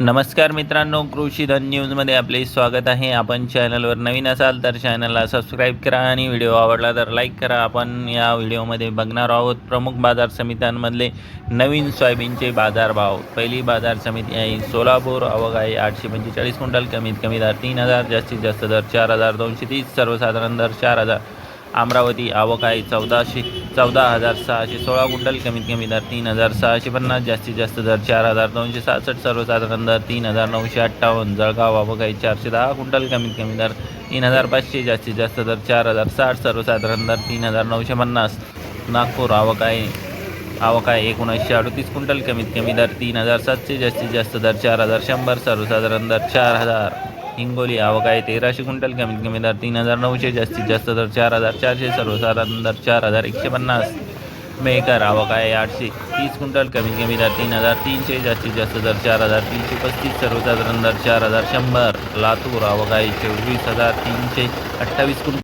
नमस्कार मित्रांनो कृषी धन न्यूजमध्ये आपले स्वागत आहे. आपण चॅनलवर नवीन असाल तर चॅनलला सबस्क्राईब करा आणि व्हिडिओ आवडला तर लाईक करा. आपण या व्हिडिओमध्ये बघणार आहोत प्रमुख बाजार समित्यांमधले नवीन सोयाबीनचे बाजारभाव. पहिली बाजार समिती आहे सोलापूर. आवक आहे आठशे पंचेचाळीस क्विंटल. कमीत कमी दर तीन हजार जास्तीत जास्त दर चार हजार दोनशे तीस सर्वसाधारण दर चार हजार. अमरावती आवक आहे चौदाशे चौदा हजार सहाशे सोळा क्विंटल कमीत कमी दर तीन हजार सहाशे पन्नास जास्तीत जास्त दर चार हजार दोनशे सहासष्ट सर्वसाधारण दर तीन हजार नऊशे अठ्ठावन्न जळगाव आवक आहे चारशे दहा क्विंटल कमीत कमी दर तीन हजार पाचशे जास्तीत जास्त दर चार हजार साठ सर्वसाधारण दर तीन हजार नऊशे पन्नास. नागपूर आवक आहे आवक आहे एकोणीसशे अडतीस क्विंटल कमीत कमी दर तीन हजार सातशे जास्तीत जास्त दर चार हजार शंभर सर्वसाधारण दर चार हजार. हिंगोली आवक आहे तेराशे क्विंटल कमीत कमी दर तीन हजार नऊशे जास्तीत जास्त दर चार हजार चारशे सर्वसाधारण दर चार हजार एकशे पन्नास. मेकर आवक आहे आठशे तीस क्विंटल कमीत कमी दर तीन हजार तीनशे जास्तीत जास्त दर चार हजार तीनशे पस्तीस सर्वसाधारण दर चार हजार शंभर. लातूर आवक आहे चोवीस हजार तीनशे अठ्ठावीस क्विंटल